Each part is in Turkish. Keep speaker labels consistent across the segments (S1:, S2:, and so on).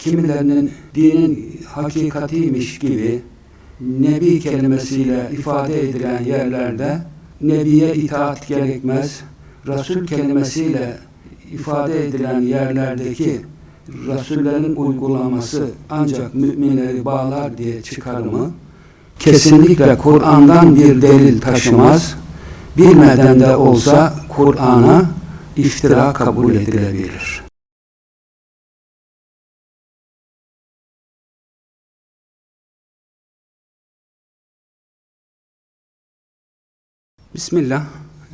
S1: kimilerinin dinin hakikatiymiş gibi Nebi kelimesiyle ifade edilen yerlerde Nebiye itaat gerekmez, Resul kelimesiyle ifade edilen yerlerdeki Resullerin uygulaması ancak müminleri bağlar diye çıkarımı kesinlikle Kur'an'dan bir delil taşımaz, bilmeden de olsa Kur'an'a iftira kabul edilebilir. Bismillah,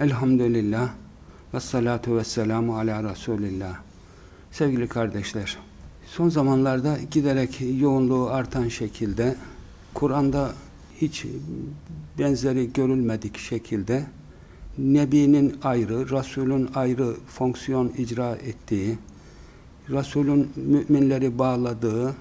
S1: elhamdülillah, ve salatu ve selamu ala Resulillah. Sevgili kardeşler, son zamanlarda giderek yoğunluğu artan şekilde, Kur'an'da hiç benzeri görülmedik şekilde, Nebi'nin ayrı, Resul'ün ayrı fonksiyon icra ettiği, Resul'ün müminleri bağladığı,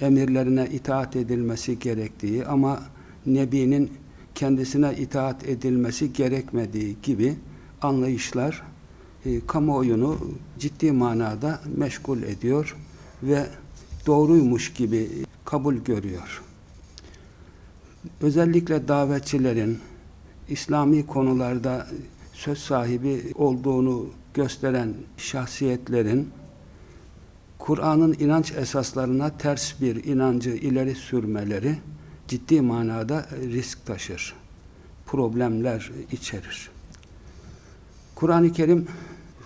S1: emirlerine itaat edilmesi gerektiği ama Nebi'nin kendisine itaat edilmesi gerekmediği gibi anlayışlar e, kamuoyunu ciddi manada meşgul ediyor ve doğruymuş gibi kabul görüyor. Özellikle davetçilerin İslami konularda söz sahibi olduğunu gösteren şahsiyetlerin Kur'an'ın inanç esaslarına ters bir inancı ileri sürmeleri ciddi manada risk taşır. Problemler içerir. Kur'an-ı Kerim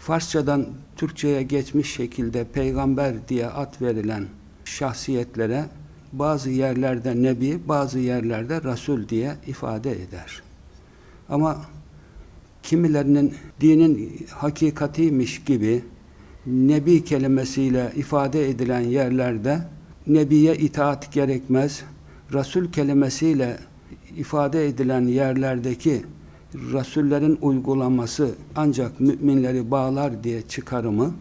S1: Farsçadan Türkçe'ye geçmiş şekilde peygamber diye ad verilen şahsiyetlere bazı yerlerde nebi, bazı yerlerde resul diye ifade eder. Ama kimilerinin dinin hakikatiymiş gibi nebi kelimesiyle ifade edilen yerlerde nebiye itaat gerekmez, Resul kelimesiyle ifade edilen yerlerdeki Resullerin uygulaması ancak müminleri bağlar diye çıkarımı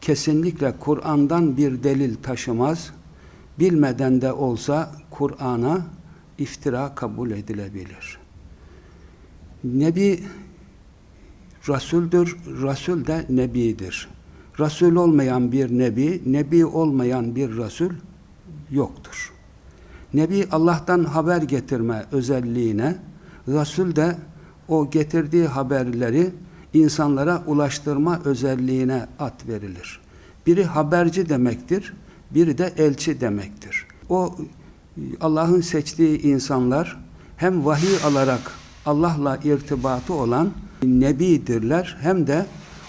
S1: kesinlikle Kur'an'dan bir delil taşımaz, bilmeden de olsa Kur'an'a iftira kabul edilebilir. Nebi Resul'dür, Resul de Nebidir. Resul olmayan bir Nebi, Nebi olmayan bir Resul yoktur. Nebi Allah'tan haber getirme özelliğine, Resul de o getirdiği haberleri insanlara ulaştırma özelliğine at verilir. Biri haberci demektir, biri de elçi demektir. O Allah'ın seçtiği insanlar hem vahiy alarak Allah'la irtibatı olan nebidirler hem de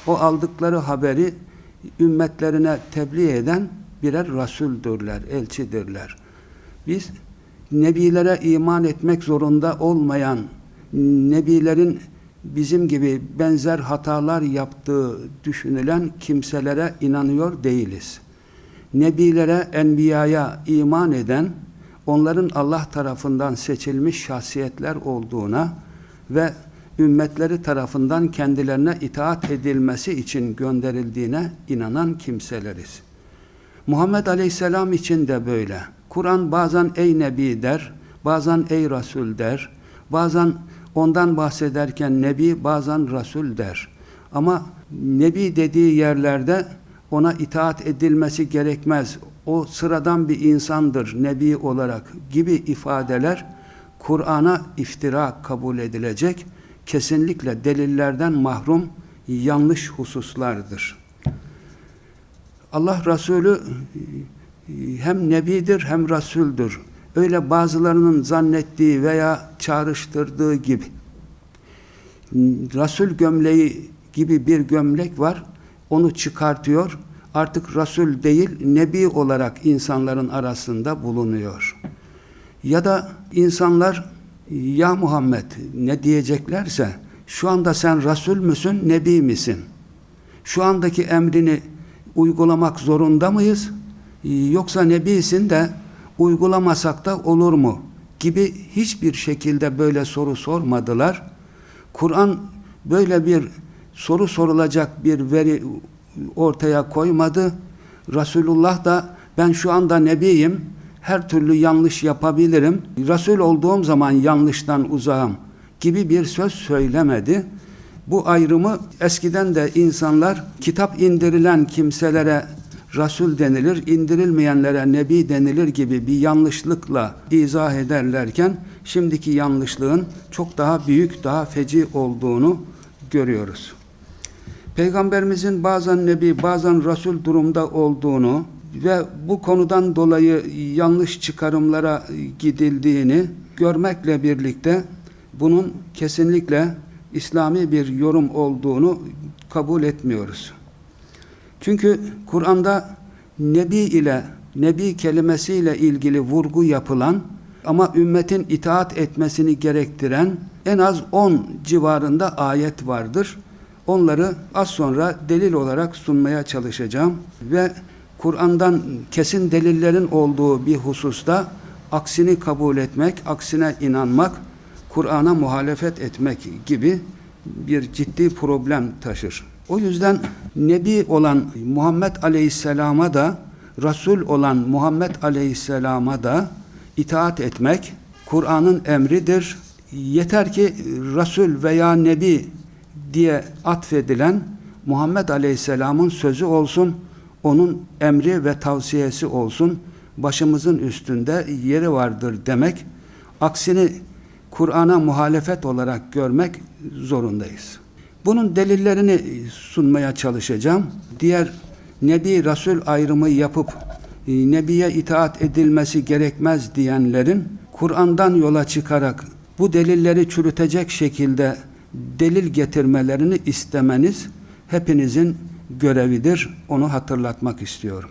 S1: o aldıkları haberi ümmetlerine tebliğ eden birer rasuldürler, elçidirler. Biz nebilere iman etmek zorunda olmayan nebilerin bizim gibi benzer hatalar yaptığı düşünülen kimselere inanıyor değiliz. Nebilere, enbiyaya iman eden, onların Allah tarafından seçilmiş şahsiyetler olduğuna ve ümmetleri tarafından kendilerine itaat edilmesi için gönderildiğine inanan kimseleriz. Muhammed Aleyhisselam için de böyle. Kur'an bazen ey Nebi der, bazen ey Resul der, bazen ondan bahsederken Nebi bazen Resul der. Ama Nebi dediği yerlerde ona itaat edilmesi gerekmez. O sıradan bir insandır Nebi olarak gibi ifadeler Kur'an'a iftira kabul edilecek kesinlikle delillerden mahrum yanlış hususlardır. Allah Resulü hem Nebidir hem Resul'dür. Öyle bazılarının zannettiği veya çağrıştırdığı gibi. Resul gömleği gibi bir gömlek var. Onu çıkartıyor. Artık Resul değil, Nebi olarak insanların arasında bulunuyor. Ya da insanlar ya Muhammed ne diyeceklerse şu anda sen Resul müsün, Nebi misin? Şu andaki emrini uygulamak zorunda mıyız? Yoksa Nebisin de uygulamasak da olur mu? Gibi hiçbir şekilde böyle soru sormadılar. Kur'an böyle bir soru sorulacak bir veri ortaya koymadı. Resulullah da ben şu anda Nebiyim, her türlü yanlış yapabilirim. Resul olduğum zaman yanlıştan uzağım gibi bir söz söylemedi. Bu ayrımı eskiden de insanlar kitap indirilen kimselere Resul denilir, indirilmeyenlere Nebi denilir gibi bir yanlışlıkla izah ederlerken şimdiki yanlışlığın çok daha büyük, daha feci olduğunu görüyoruz. Peygamberimizin bazen Nebi, bazen Resul durumda olduğunu ve bu konudan dolayı yanlış çıkarımlara gidildiğini görmekle birlikte bunun kesinlikle İslami bir yorum olduğunu kabul etmiyoruz. Çünkü Kur'an'da Nebi ile, Nebi kelimesiyle ilgili vurgu yapılan ama ümmetin itaat etmesini gerektiren en az 10 civarında ayet vardır. Onları az sonra delil olarak sunmaya çalışacağım ve Kur'an'dan kesin delillerin olduğu bir hususta aksini kabul etmek, aksine inanmak, Kur'an'a muhalefet etmek gibi bir ciddi problem taşır. O yüzden Nebi olan Muhammed Aleyhisselam'a da Resul olan Muhammed Aleyhisselam'a da itaat etmek Kur'an'ın emridir. Yeter ki Resul veya Nebi diye atfedilen Muhammed Aleyhisselam'ın sözü olsun, onun emri ve tavsiyesi olsun, başımızın üstünde yeri vardır demek. Aksini Kur'an'a muhalefet olarak görmek zorundayız. Bunun delillerini sunmaya çalışacağım. Diğer Nebi Resul ayrımı yapıp e, Nebiye itaat edilmesi gerekmez diyenlerin Kur'an'dan yola çıkarak bu delilleri çürütecek şekilde delil getirmelerini istemeniz hepinizin görevidir. Onu hatırlatmak istiyorum.